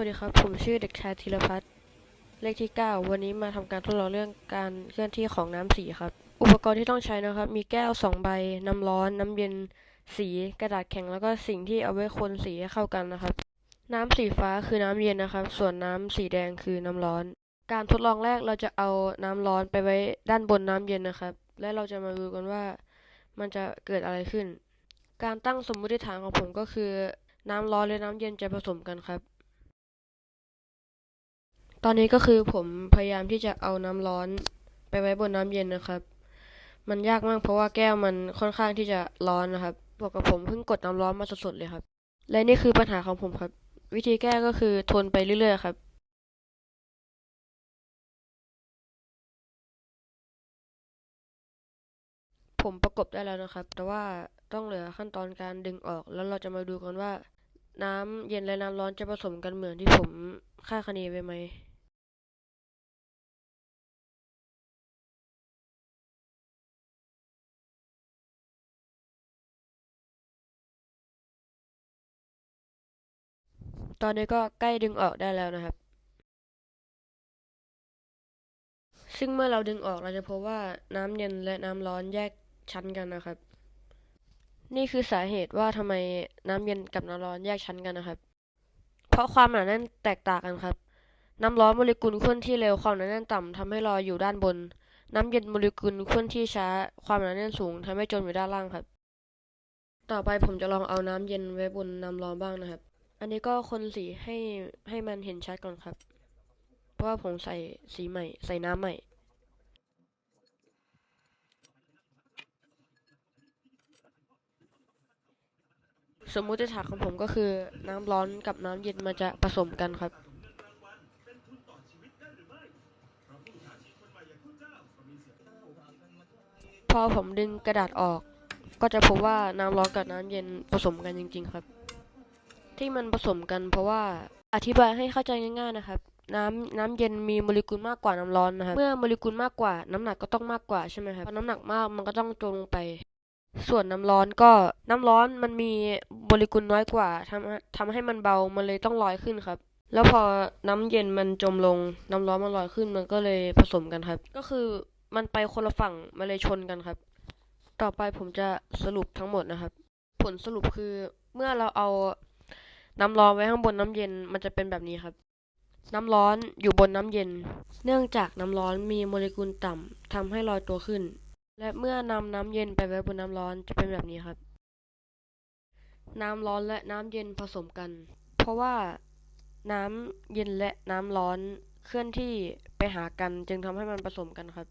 วัสดีครับ ผมชื่อเด็กชายธีรพัฒน์เลขที่ 9 วันนี้มาทำการทดลองเรื่องการเคลื่อนที่ของน้ำสีครับ อุปกรณ์ที่ต้องใช้นะครับ มีแก้ว 2 ใบ น้ำร้อน น้ำเย็น สีกระดาษแข็งแล้วก็สิ่งที่เอาไว้คนสีให้เข้ากันนะครับ น้ำสีฟ้าคือน้ำเย็นนะครับ ส่วนน้ำสีแดงคือน้ำร้อน การทดลองแรกเราจะเอาน้ำร้อนไปไว้ด้านบนน้ำเย็นนะครับ และเราจะมาดูกันว่ามันจะเกิดอะไรขึ้น การตั้งสมมติฐานของผมก็คือ น้ำร้อนและน้ำเย็นจะผสมกันครับ ตอนนี้ก็คือผมพยายามที่จะเอาน้ำร้อนไปไว้บนน้ำเย็นนะครับ มันยากมากเพราะว่าแก้วมันค่อนข้างที่จะร้อนนะครับบวกกับผมเพิ่งกดน้ำร้อนมาสดๆเลยครับ และนี่คือปัญหาของผมครับ วิธีแก้ก็คือทนไปเรื่อยๆครับผมประกบได้แล้วนะครับ แต่ว่าต้องเหลือขั้นตอนการดึงออก แล้วเราจะมาดูกันว่า น้ำเย็นและน้ำร้อนจะผสมกันเหมือนที่ผมคาดคะเนไว้ไหม ตอนนี้ก็ใกล้ดึงออกได้แล้วนะครับ ซึ่งเมื่อเราดึงออกเราจะพบว่าน้ำเย็นและน้ำร้อนแยกชั้นกันนะครับ นี่คือสาเหตุว่าทำไมน้ำเย็นกับน้ำร้อนแยกชั้นกันนะครับ เพราะความหนาแน่นแตกต่างกันครับ น้ำร้อนโมเลกุลเคลื่อนที่เร็วความหนาแน่นต่ำทำให้ลอยอยู่ด้านบน น้ำเย็นโมเลกุลเคลื่อนที่ช้า ความหนาแน่นสูงทำให้จมอยู่ด้านล่างครับ ต่อไปผมจะลองเอาน้ำเย็นไว้บนน้ำร้อนบ้างนะครับ อันนี้ก็คนสีให้ให้มันเห็นชัดก่อนครับ เพราะว่าผมใส่สีใหม่ ใส่น้ำใหม่ สมมุติฐานของผมก็คือน้ำร้อนกับน้ำเย็นมันจะผสมกันครับพอผมดึงกระดาษออก ก็จะพบว่าน้ำร้อนกับน้ำเย็นผสมกันจริง ๆ ครับ ที่มันผสมกันเพราะว่าอธิบายให้เข้าใจง่าย ๆนะครับ น้ำน้ำเย็นมีโมเลกุลมากกว่าน้ำร้อนนะครับ เมื่อโมเลกุลมากกว่าน้ำหนักก็ต้องมากกว่าใช่ไหมครับพอน้ำหนักมากมันก็ต้องจมลงไป ส่วนน้ำร้อนก็น้ำร้อนมันมีโมเลกุลน้อยกว่าทำทำให้มันเบามันเลยต้องลอยขึ้นครับ แล้วพอน้ำเย็นมันจมลงน้ำร้อนมันลอยขึ้นมันก็เลยผสมกันครับ ก็คือมันไปคนละฝั่งมันเลยชนกันครับ ต่อไปผมจะสรุปทั้งหมดนะครับ ผลสรุปคือเมื่อเราเอา น้ำร้อนไว้ข้างบนน้ำเย็นมันจะเป็นแบบนี้ครับ น้ำร้อนอยู่บนน้ำเย็น เนื่องจากน้ำร้อนมีโมเลกุลต่ำทำให้ลอยตัวขึ้น และเมื่อนำน้ำเย็นไปไว้บนน้ำร้อนจะเป็นแบบนี้ครับ น้ำร้อนและน้ำเย็นผสมกัน เพราะว่าน้ำเย็นและน้ำร้อนเคลื่อนที่ไปหากันจึงทำให้มันผสมกันครับ